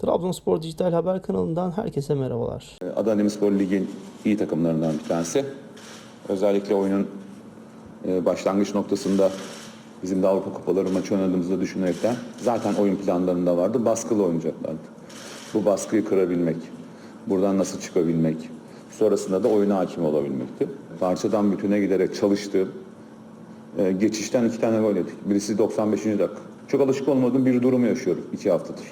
Trabzonspor Dijital Haber kanalından herkese merhabalar. Adana Demirspor Lig'in iyi takımlarından bir tanesi. Özellikle oyunun e, başlangıç noktasında bizim de Avrupa Kupaları maçı oynadığımızda düşünerekten zaten oyun planlarında vardı. Baskılı oynayacaklardı. Bu baskıyı kırabilmek, buradan nasıl çıkabilmek, sonrasında da oyuna hakim olabilmekti. Parçadan bütüne giderek çalıştığım, e, geçişten iki tane gol yedik. Birisi 95. dakika. Çok alışık olmadığım bir durumu yaşıyorum iki haftadır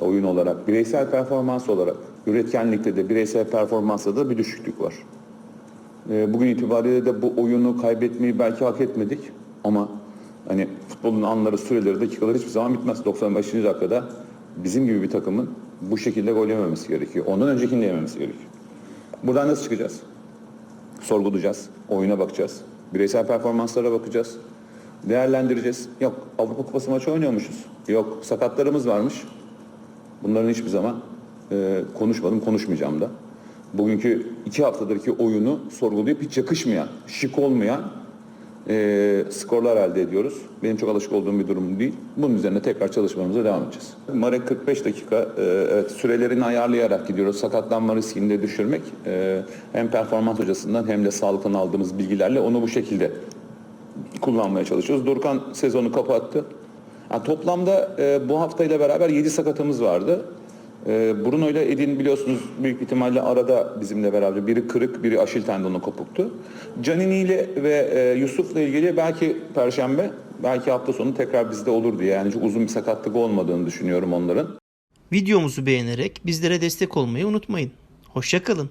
oyun olarak, bireysel performans olarak, üretkenlikte de, bireysel performansta da bir düşüklük var. Ee, Bugün itibariyle de bu oyunu kaybetmeyi belki hak etmedik ama hani futbolun anları, süreleri, dakikaları hiçbir zaman bitmez. 95. dakikada bizim gibi bir takımın bu şekilde gol yememesi gerekiyor. Ondan öncekini de yememesi gerekiyor. Buradan nasıl çıkacağız? Sorgulayacağız, oyuna bakacağız, bireysel performanslara bakacağız, değerlendireceğiz. Yok Avrupa Kupası maçı oynuyormuşuz. Yok sakatlarımız varmış. Bunların hiçbir zaman e, konuşmadım, konuşmayacağım da. Bugünkü iki haftadır ki oyunu sorgulayıp hiç yakışmayan, şık olmayan e, skorlar elde ediyoruz. Benim çok alışık olduğum bir durum değil. Bunun üzerine tekrar çalışmamıza devam edeceğiz. Marek 45 dakika e, evet, sürelerini ayarlayarak gidiyoruz. Sakatlanma riskini de düşürmek e, hem performans hocasından hem de sağlıktan aldığımız bilgilerle onu bu şekilde kullanmaya çalışıyoruz. Dorukhan sezonu kapattı. Ha, toplamda e, bu haftayla beraber 7 sakatımız vardı. E, Bruno ile Edin biliyorsunuz büyük ihtimalle arada bizimle beraber biri kırık, biri aşil tendonu kopuktu. Canini ile ve e, Yusuf'la ilgili belki perşembe, belki hafta sonu tekrar bizde olur diye. Yani çok uzun bir sakatlık olmadığını düşünüyorum onların. Videomuzu beğenerek bizlere destek olmayı unutmayın. Hoşçakalın.